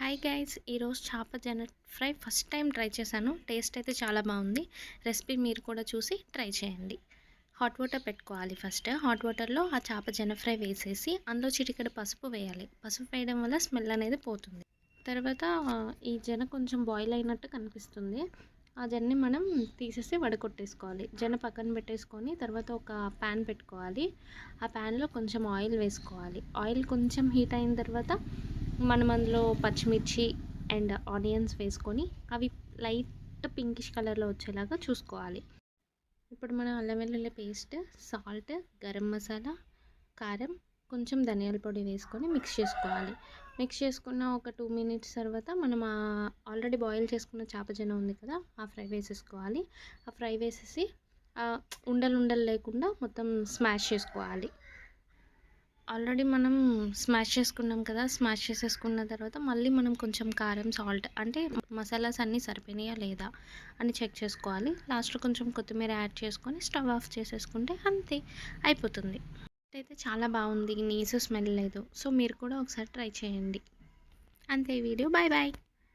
Hi guys ఈరోజు చేప జన ఫ్రై ఫస్ట్ టైం ట్రై చేశాను. టేస్ట్ అయితే చాలా బాగుంది. రెసిపీ మీరు కూడా చూసి ట్రై చేయండి. హాట్ వాటర్ పెట్టుకోవాలి ఫస్ట్. హాట్ వాటర్లో ఆ చేప జన ఫ్రై వేసేసి అందులో చిటికడ పసుపు వేయాలి. పసుపు వేయడం వల్ల స్మెల్ అనేది పోతుంది. తర్వాత ఈ జన కొంచెం బాయిల్ అయినట్టు కనిపిస్తుంది. ఆ జన్ని మనం తీసేసి వడకొట్టేసుకోవాలి. జన పక్కన పెట్టేసుకొని తర్వాత ఒక ప్యాన్ పెట్టుకోవాలి. ఆ ప్యాన్లో కొంచెం ఆయిల్ వేసుకోవాలి. ఆయిల్ కొంచెం హీట్ అయిన తర్వాత మనం అందులో పచ్చిమిర్చి అండ్ ఆనియన్స్ వేసుకొని అవి లైట్ పింకిష్ కలర్లో వచ్చేలాగా చూసుకోవాలి. ఇప్పుడు మనం అల్లం వెల్లుల్లి పేస్ట్ సాల్ట్ గరం మసాలా కారం కొంచెం ధనియాల పొడి వేసుకొని మిక్స్ చేసుకోవాలి. మిక్స్ చేసుకున్న ఒక టూ మినిట్స్ తర్వాత మనం ఆల్రెడీ బాయిల్ చేసుకున్న చేపజన ఉంది కదా ఆ ఫ్రై వేసేసుకోవాలి. ఆ ఫ్రై వేసేసి ఆ ఉండలు ఉండలు లేకుండా మొత్తం స్మాష్ చేసుకోవాలి. ఆల్రెడీ మనం స్మాష్ చేసుకున్నాం కదా స్మాష్ చేసేసుకున్న తర్వాత మళ్ళీ మనం కొంచెం కారం సాల్ట్ అంటే మసాలాస్ అన్నీ సరిపోయినాయా లేదా అని చెక్ చేసుకోవాలి. లాస్ట్లో కొంచెం కొత్తిమీర యాడ్ చేసుకొని స్టవ్ ఆఫ్ చేసేసుకుంటే అంతే అయిపోతుంది. అయితే చాలా బాగుంది నీసు స్మెల్ లేదు. సో మీరు కూడా ఒకసారి ట్రై చేయండి. అంతే వీడియో. Bye bye.